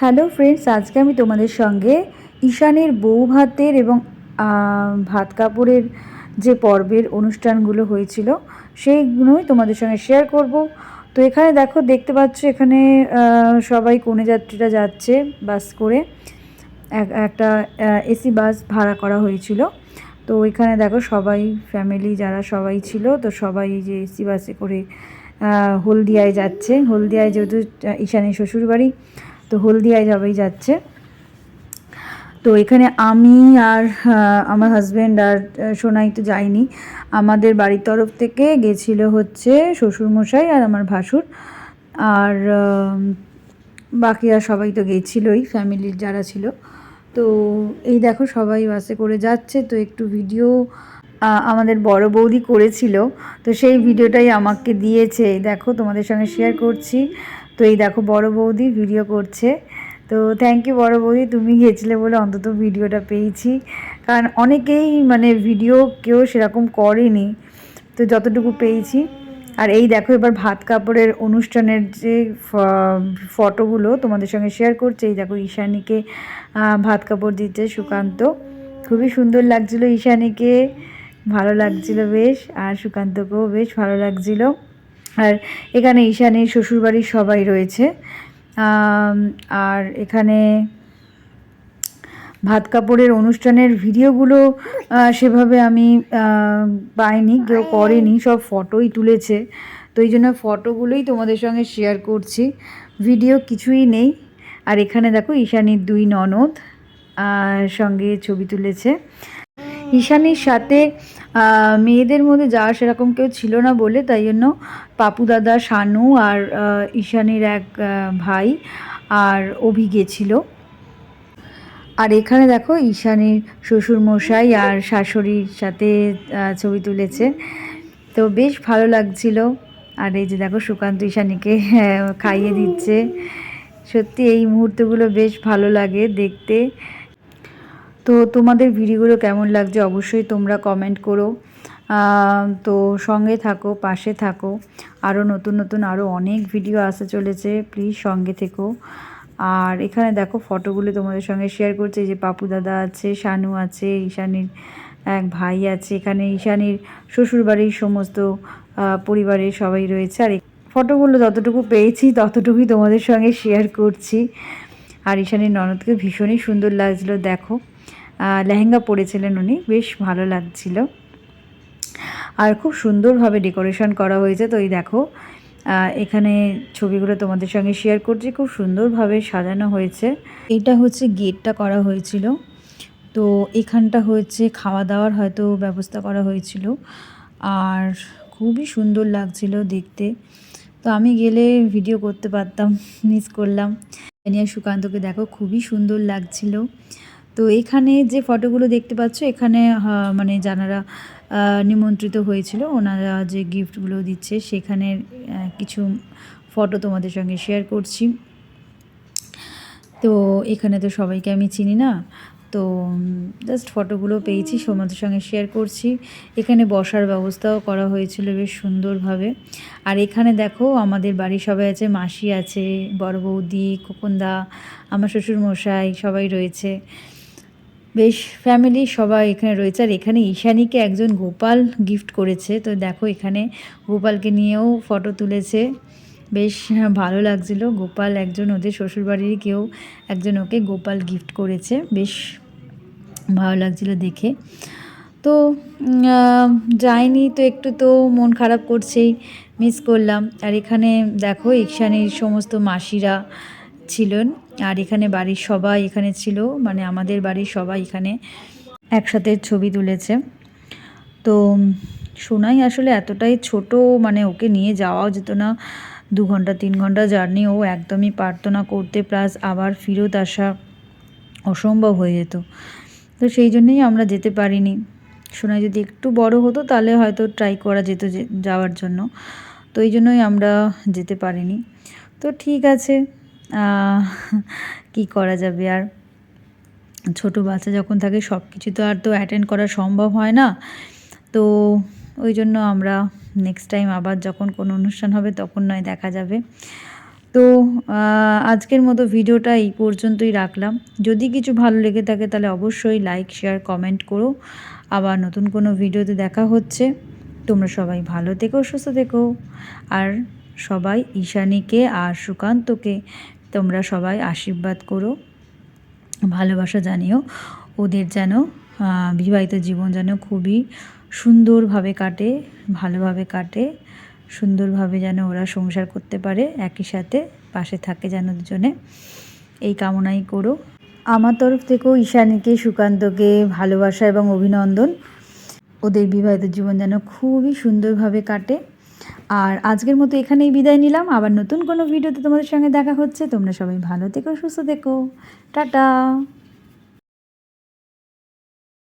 Hello friends আজকে আমি তোমাদের সঙ্গে ঈশানের বউ ভাতের এবং ভাত কাপড়ের যে পর্বের অনুষ্ঠানগুলো হয়েছিল, সেইগুলোই তোমাদের সঙ্গে শেয়ার করব। তো এখানে দেখো, দেখতে পাচ্ছ এখানে সবাই কনে যাত্রীরা যাচ্ছে বাস করে। এক- একটা এসি বাস ভাড়া করা হয়েছিল। তো এখানে দেখো সবাই ফ্যামিলি যারা সবাই ছিল, তো সবাই যে এসি বাসে করে হলদিয়ায় যাচ্ছে। হলদিয়ায় যেহেতু ঈশানের শ্বশুরবাড়ি তো হলদিয়ায় সবাই যাচ্ছে। তো এখানে আমি আর আমার হাজব্যান্ড আর সোনাই তো যাইনি। আমাদের বাড়ির তরফ থেকে গেছিল হচ্ছে শ্বশুরমশাই আর আমার ভাসুর। আর বাকিরা সবাই তো গেছিলোই ফ্যামিলির যারা ছিল। তো এই দেখো সবাই বাসে করে যাচ্ছে। তো একটু ভিডিও আমাদের বড় বৌদি করেছিল। তো সেই ভিডিওটাই আমাকে দিয়েছে। দেখো তোমাদের সঙ্গে শেয়ার করছি। তো এই দেখো বড় বৌদি ভিডিও করছে। তো থ্যাংক ইউ বড় বৌদি, তুমি গেছিলে বলে অন্তত ভিডিওটা পেয়েছি। কারণ অনেকেই মানে ভিডিও কেউ সেরকম করেনি। তো যতটুকু পেয়েছি। আর এই দেখো এবার ভাত কাপড়ের অনুষ্ঠানের যে ফটোগুলো তোমাদের সঙ্গে শেয়ার করছে, এই দেখো ঈশানীকে ভাত কাপড় দিচ্ছে সুকান্ত। খুবই সুন্দর লাগছিল ঈশানীকে, ভালো লাগছিল বেশ। আর সুকান্তকেও বেশ ভালো লাগছিল। আর এখানে ঈশানের শ্বশুরবাড়ির সবাই রয়েছে। আর এখানে ভাত কাপড়ের অনুষ্ঠানের ভিডিওগুলো সেভাবে আমি পাইনি কেউ করেনি সব ফটোই তুলেছে। তো এই জন্য ফটোগুলোই তোমাদের সঙ্গে শেয়ার করছি। ভিডিও কিছুই নেই। আর এখানে দেখো ঈশানীর দুই ননদ সঙ্গে ছবি তুলেছে। ঈশানীর সাথে মেয়েদের মধ্যে যাওয়া সেরকম কেউ ছিল না বলে তাই জন্য পাপু দাদা শানু আর ঈশানীর এক ভাই আর অভি গেছিল। আর এখানে দেখো ঈশানীর শ্বশুর মশাই আর শাশুড়ির সাথে ছবি তুলেছে। তো বেশ ভালো লাগছিল। আর এই যে দেখো সুকান্ত ঈশানীকে হ্যাঁ, খাইয়ে দিচ্ছে। সত্যি এই মুহূর্তগুলো বেশ ভালো লাগে দেখতে। তো তোমাদের ভিডিওগুলো কেমন লাগছে অবশ্যই তোমরা কমেন্ট করো। তো সঙ্গে থাকো, পাশে থাকো। আরও নতুন নতুন আরও অনেক ভিডিও আসতে চলেছে প্লিজ সঙ্গে থেকো। আর এখানে দেখো ফটোগুলো তোমাদের সঙ্গে শেয়ার করছে যে পাপু দাদা আছে, শানু আছে, ঈশানীর এক ভাই আছে, এখানে ঈশানীর শ্বশুরবাড়ির সমস্ত পরিবারের সবাই রয়েছে। আর ফটোগুলো যতটুকু পেয়েছি, ততটুকুই তোমাদের সঙ্গে শেয়ার করছি। আর ঈশানীর ননদকে ভীষণই সুন্দর লাগছিল, দেখো। লেহেঙ্গা পরেছিলেন উনি, বেশ ভালো লাগছিল। আর খুব সুন্দরভাবে ডেকোরেশন করা হয়েছে, তো এই দেখো এখানে ছবিগুলো তোমাদের সঙ্গে শেয়ার করছি, খুব সুন্দরভাবে সাজানো হয়েছে। এটা হচ্ছে গেটটা করা হয়েছিল, তো এখানটা হয়েছে খাওয়া দাওয়ার হয়তো ব্যবস্থা করা হয়েছিল। আর খুবই সুন্দর লাগছিল দেখতে, তো আমি গেলে ভিডিও করতে পারতাম মিস করলাম। সুকান্তকে দেখো, খুবই সুন্দর লাগছিল। তো এখানে যে ফটোগুলো দেখতে পাচ্ছ, এখানে মানে যারা নিমন্ত্রিত হয়েছিল, ওনারা যে গিফটগুলো দিচ্ছে সেখানের কিছু ফটো তোমাদের সঙ্গে শেয়ার করছি। তো এখানে তো সবাইকে আমি চিনি না, তো জাস্ট ফটোগুলো পেয়েছি, তোমাদের সঙ্গে শেয়ার করছি। এখানে বসার ব্যবস্থাও করা হয়েছিল বেশ সুন্দরভাবে। আর এখানে দেখো, আমাদের বাড়ির সবাই আছে, মাসি আছে, বড় বৌদি, খোকনদা, আমার শ্বশুর মশাই সবাই রয়েছে। বেশ ফ্যামিলি সবাই এখানে রয়েছে। আর এখানে ঈশানীকে একজন গোপাল গিফট করেছে। তো দেখো এখানে গোপালকে নিয়েও ফটো তুলেছে। বেশ ভালো লাগছিল। গোপাল একজন ওদের শ্বশুরবাড়িরই কেউ একজন ওকে গোপাল গিফট করেছে। বেশ ভালো লাগছিল দেখে। তো যাইনি তো একটু তো মন খারাপ করছেই মিস করলাম। আর এখানে দেখো ঈশানীর সমস্ত মাসিরা ছিলেন আর এখানে বাড়ির সবাই এখানে ছিল মানে আমাদের বাড়ির সবাই এখানে একসাথে ছবি তুলেছে। তো সোনাই আসলে এতটাই ছোট মানে ওকে নিয়ে যাওয়াও যেত না। দু ঘণ্টা, তিন ঘণ্টা জার্নি ও একদমই পারত না করতে, প্লাস আবার ফেরত আসা অসম্ভব হয়ে যেত। তো সেই জন্যই আমরা যেতে পারিনি। সোনাই যদি একটু বড় হতো, তাহলে হয়তো ট্রাই করা যেত যাওয়ার জন্য। তো এই জন্যই আমরা যেতে পারিনি। তো ঠিক আছে। কি করা যাবে আর? ছোট বাচ্চা যখন থাকে সব কিছু তো আর তো অ্যাটেন্ড করা সম্ভব হয় না। তো ওই জন্য আমরা নেক্সট টাইম আবার যখন কোনো অনুষ্ঠান হবে তখন নয়, দেখা যাবে। তো আজকের মতো ভিডিওটা এই পর্যন্তই রাখলাম। যদি কিছু ভালো লেগে থাকে তাহলে অবশ্যই লাইক শেয়ার কমেন্ট করো। আবার নতুন কোনো ভিডিওতে দেখা হচ্ছে। তোমরা সবাই ভালো থেকো, সুস্থ থেকো। আর সবাই ঈশানীকে আর সুকান্তকে তোমরা সবাই আশীর্বাদ করো, ভালোবাসা জানিও, ওদের যেন বিবাহিত জীবন যেন খুবই সুন্দরভাবে কাটে, ভালোভাবে কাটে, সুন্দরভাবে যেন ওরা সংসার করতে পারে, একই সাথে পাশে থাকে যেন দুজনে। এই কামনাই করো। আমার তরফ থেকেও ঈশানীকে, সুকান্তকে ভালোবাসা এবং অভিনন্দন। ওদের বিবাহিত জীবন যেন খুবই সুন্দরভাবে কাটে। আর আজকের মতো এখানেই বিদায় নিলাম। আবার নতুন কোনো ভিডিওতে তোমাদের সঙ্গে দেখা হচ্ছে। তোমরা সবাই ভালো থেকো, সুস্থ থেকো। টাটা।